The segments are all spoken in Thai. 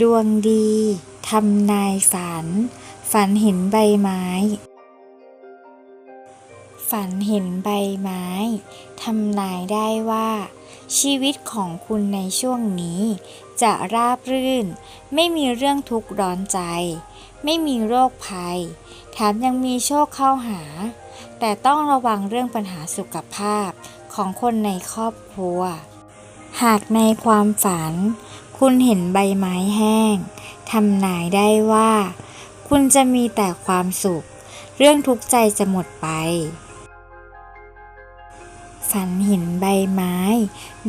ดวงดี ทำนายฝัน ฝันเห็นใบไม้ ฝันเห็นใบไม้ทำนายได้ว่า ชีวิตของคุณในช่วงนี้ จะราบรื่น ไม่มีเรื่องทุกข์ร้อนใจ ไม่มีโรคภัย แถมยังมีโชคเข้าหา แต่ต้องระวังเรื่องปัญหาสุขภาพของคนในครอบครัว หากในความฝัน คุณเห็นใบไม้แห้งทำนายได้ว่า คุณจะมีแต่ความสุข เรื่องทุกข์ใจจะหมดไป ฝันเห็นใบไม้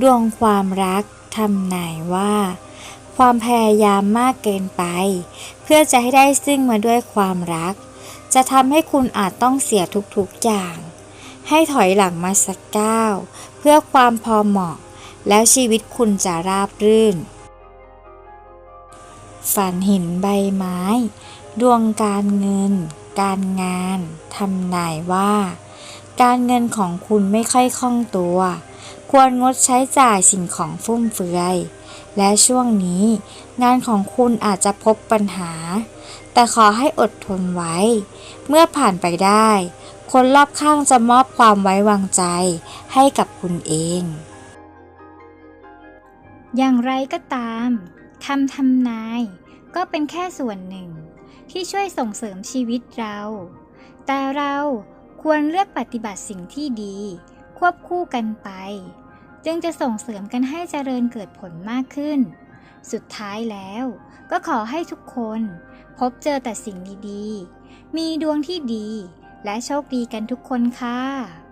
ดวงความรักทำนายว่า ความพยายามมากเกินไป เพื่อจะให้ได้ซึ่งมาด้วยความรัก จะทำให้คุณอาจต้องเสียทุกๆอย่าง ให้ถอยหลังมาสักก้าวเพื่อความพอเหมาะ แล้วชีวิตคุณจะราบรื่น ฝันเห็นใบไม้ ดวงการเงิน การงานทำนายว่า การเงินของคุณไม่ค่อยคล่องตัว ควรงดใช้จ่ายสิ่งของฟุ่มเฟือย และช่วงนี้ งานของคุณอาจจะพบปัญหา แต่ขอให้อดทนไว้ เมื่อผ่านไปได้ คนรอบข้างจะมอบความไว้วางใจให้กับคุณเอง อย่างไรก็ตามคำทำนาย ก็เป็นแค่ส่วนหนึ่ง ที่ช่วยส่งเสริมชีวิตเรา แต่เรา ควรเลือกปฏิบัติสิ่งที่ดี ควบคู่กันไป จึงจะส่งเสริมกันให้เจริญเกิดผลมากขึ้น สุดท้ายแล้วก็ขอให้ทุกคน พบเจอแต่สิ่งดีๆ มีดวงที่ดีและโชคดีกันทุกคนค่ะ